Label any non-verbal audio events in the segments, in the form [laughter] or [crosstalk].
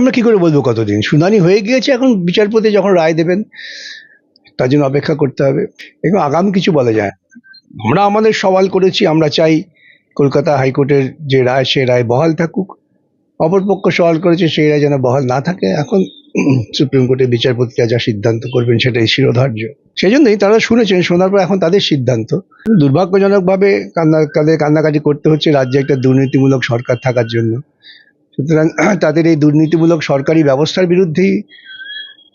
আমরা কি করে বলব কতদিন? শুনানি হয়ে গিয়েছে এখন বিচারপতি যখন রায় দেবেন, তার জন্য অপেক্ষা করতে হবে। এবং আগাম কিছু বলা যায়। আমরা আমাদের সওয়াল করেছি, আমরা চাই কলকাতা হাইকোর্টের যে রায়, সে রায় বহাল থাকুক। অপরপক্ষ সওয়াল করেছে, সেই রায় যেন বহাল না থাকে। এখন সুপ্রিম কোর্টের বিচারপতিরা যা সিদ্ধান্ত করবেন, সেটাই শিরোধার্য। সেই জন্যই তারা শুনেছেন, শোনার পর এখন তাদের সিদ্ধান্ত। দুর্ভাগ্যজনকভাবে কান্না, তাদের কান্নাকাটি করতে হচ্ছে রাজ্যে একটা দুর্নীতিমূলক সরকার থাকার জন্য। সুতরাং [clears throat] তাদের এই দুর্নীতিমূলক সরকারি ব্যবস্থার বিরুদ্ধেই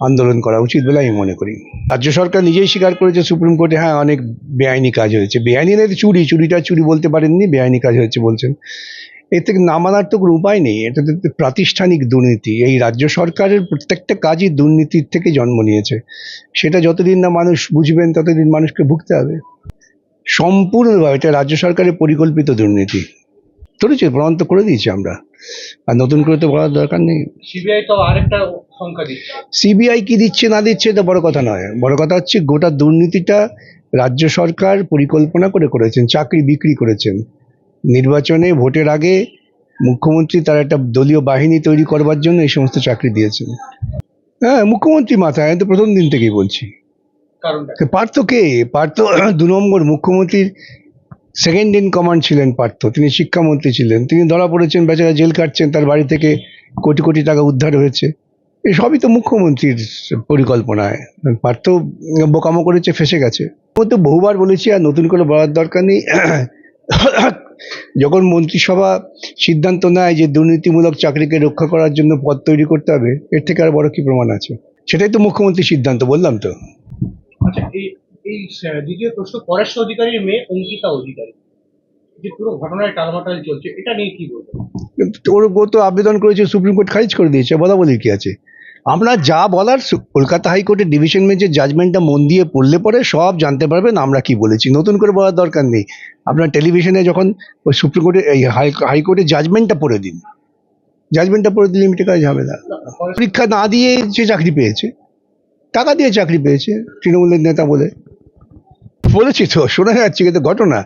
আন্দোলন করা উচিত বলে আমি মনে করি। রাজ্য সরকার নিজেই স্বীকার করেছে সুপ্রিম কোর্টে হ্যাঁ অনেক বেআইনি কাজ হয়েছে। বেআইনি না চুরি, চুরিটা চুরি বলতে পারেননি, বেআইনি কাজ হয়েছে বলছেন। এর থেকে না মানার তো কোনো উপায় নেই, এটা প্রাতিষ্ঠানিক দুর্নীতি। এই রাজ্য সরকারের প্রত্যেকটা কাজই দুর্নীতির থেকে জন্ম নিয়েছে। সেটা যতদিন না মানুষ বুঝবেন, ততদিন মানুষকে ভুগতে হবে। সম্পূর্ণভাবে এটা রাজ্য সরকারের পরিকল্পিত দুর্নীতি। করেছে প্রমাণ তো করে দিয়েছি আমরা। আর নতুন করে তো বলার দরকার নেই। সিবিআই তো আরেকটা সংখ্যা দিচ্ছে। সিবিআই কি দিচ্ছে না দিচ্ছে এটা বড় কথা নয়। বড় কথা হচ্ছে গোটা দুর্নীতিটা রাজ্য সরকার পরিকল্পনা করে করেছেন চাকরি বিক্রি করেছেন। নির্বাচনে ভোটের আগে মুখ্যমন্ত্রী তার একটা দলীয় বাহিনী তৈরি করবার জন্য এই সমস্ত চাকরি দিয়েছেন। হ্যাঁ মুখ্যমন্ত্রী মাথায় আমি তো প্রথম দিন থেকেই বলছি। পার্থ কে? পার্থ দু নম্বর মুখ্যমন্ত্রীর সেকেন্ড ইন কমান্ড ছিলেন পার্থ, তিনি শিক্ষামন্ত্রী ছিলেন, তিনি ধরা পড়েছেন, বেচারা জেল কাটছেন তার বাড়ি থেকে কোটি কোটি টাকা উদ্ধার হয়েছে। এই সবই তো মুখ্যমন্ত্রীর পরিকল্পনায়। পার্থ বোকামো করেছে, ফেসে গেছে। ও তো বহুবার বলেছি, আর নতুন করে বলার দরকার নেই। যখন মন্ত্রিসভা সিদ্ধান্ত নেয় যে দুর্নীতিমূলক চাকরিকে রক্ষা করার জন্য পদ তৈরি করতে হবে, এর থেকে আর বড় কি প্রমাণ আছে? সেটাই তো মুখ্যমন্ত্রীর সিদ্ধান্ত, বললাম তো। এই দ্বিতীয় প্রশ্ন পরেশ অধিকারীর মেয়ে অঙ্কিতা অধিকারী। যে পুরো ঘটনায় টালমাটাল চলছে এটা নিয়ে কি বলবেন কিন্তু ওর তো আবেদন করেছে সুপ্রিম কোর্ট খারিজ করে দিয়েছে বলা বলির কি আছে? আমরা যা বলার কলকাতা হাইকোর্টের ডিভিশন বেঞ্চের জাজমেন্টটা মন দিয়ে পড়লে পরে সব জানতে পারবেন আমরা কি বলেছি। নতুন করে বলার দরকার নেই। আপনার টেলিভিশনে যখন ওই সুপ্রিম কোর্টের এই হাইকোর্টের জাজমেন্টটা পড়ে দিন। জাজমেন্টটা পড়ে দিলে মিটে কাজ হবে না। পরীক্ষা না দিয়ে যে চাকরি পেয়েছে। টাকা দিয়ে চাকরি পেয়েছে তৃণমূলের নেতা বলে। বলেছি তো শোনা যাচ্ছে কিন্তু ঘটনা।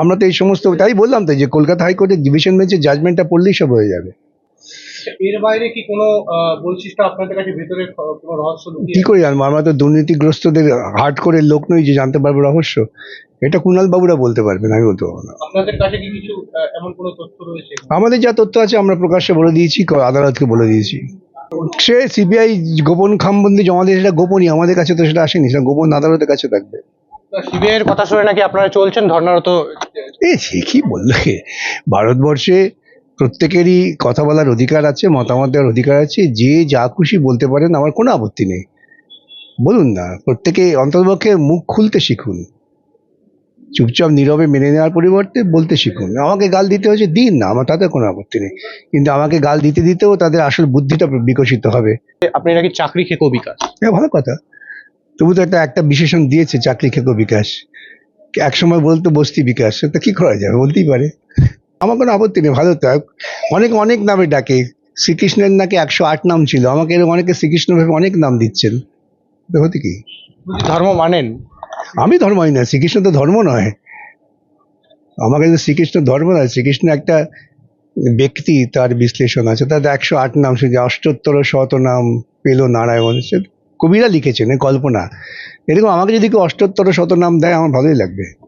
আমরা তো এই সমস্ত তাই বললাম তো যে কলকাতা হাইকোর্টের ডিভিশন বেঞ্চের জাজমেন্টটা পড়লেই সব হয়ে যাবে। এর বাইরে কি কোনো বৈশিষ্ট্য আপনাদের কাছে ভেতরে কোনো রহস্য কি করে জানব? আমরা তো দুর্নীতিগ্রস্তদের হার্ট করে লোক নই যে জানতে পারব রহস্য। এটা কুণাল বাবুরা বলতে পারবেন আমি বলতে পারব না। আপনাদের কাছে কি কিছু এমন কোনো তথ্য রয়েছে? আমাদের যা তথ্য আছে আমরা প্রকাশ্যে বলে দিয়েছি আদালতকে বলে দিয়েছি। সে সিবিআই গোপন খামবন্দি জমা দিয়ে সেটা গোপনই আমাদের কাছে তো সেটা আসেনি সেটা গোপন আদালতের কাছে থাকবে। এর কথা শুনে নাকি আপনারা চলছেন? ধর্নারত এ সে কি বললে? ভারতবর্ষে প্রত্যেকেরই কথা বলার অধিকার আছে মতামত দেওয়ার অধিকার আছে। যে যা খুশি বলতে পারেন আমার কোনো আপত্তি নেই। বলুন না প্রত্যেকে অন্ততপক্ষে মুখ খুলতে শিখুন। চুপচাপ নীরবে মেনে নেওয়ার পরিবর্তে বলতে শিখুন। আমাকে গাল দিতে হচ্ছে দিন না আমার তাতে কোনো আপত্তি নেই। কিন্তু আমাকে গাল দিতে দিতেও তাদের আসল বুদ্ধিটা বিকশিত হবে। আপনি নাকি চাকরি খেকো বিকাশ হ্যাঁ ভালো কথা। তবু তো একটা একটা বিশেষণ দিয়েছে চাকরি খেকো বিকাশ। এক সময় বলতো বস্তি বিকাশ সেটা কি করা যাবে বলতেই পারে। আমার কোনো আপত্তি নেই ভালো তো। অনেক অনেক নামে ডাকে। শ্রীকৃষ্ণের নাকি একশো আট নাম ছিল। আমাকে এরকম অনেকে শ্রীকৃষ্ণ ভেবে অনেক নাম দিচ্ছেন। তো হতে কি? ধর্ম মানেন? আমি ধর্ম ধর্মই না শ্রীকৃষ্ণ তো ধর্ম নয়। আমার কাছে শ্রীকৃষ্ণ ধর্ম নয় শ্রীকৃষ্ণ একটা ব্যক্তি তার বিশ্লেষণ আছে। তার একশো আট নাম সে যে অষ্টোত্তর শত নাম পেল নারায়ণ। সে কবিরা লিখেছেন কল্পনা। এরকম আমাকে যদি কেউ অষ্টোত্তর শত নাম দেয় আমার ভালোই লাগবে।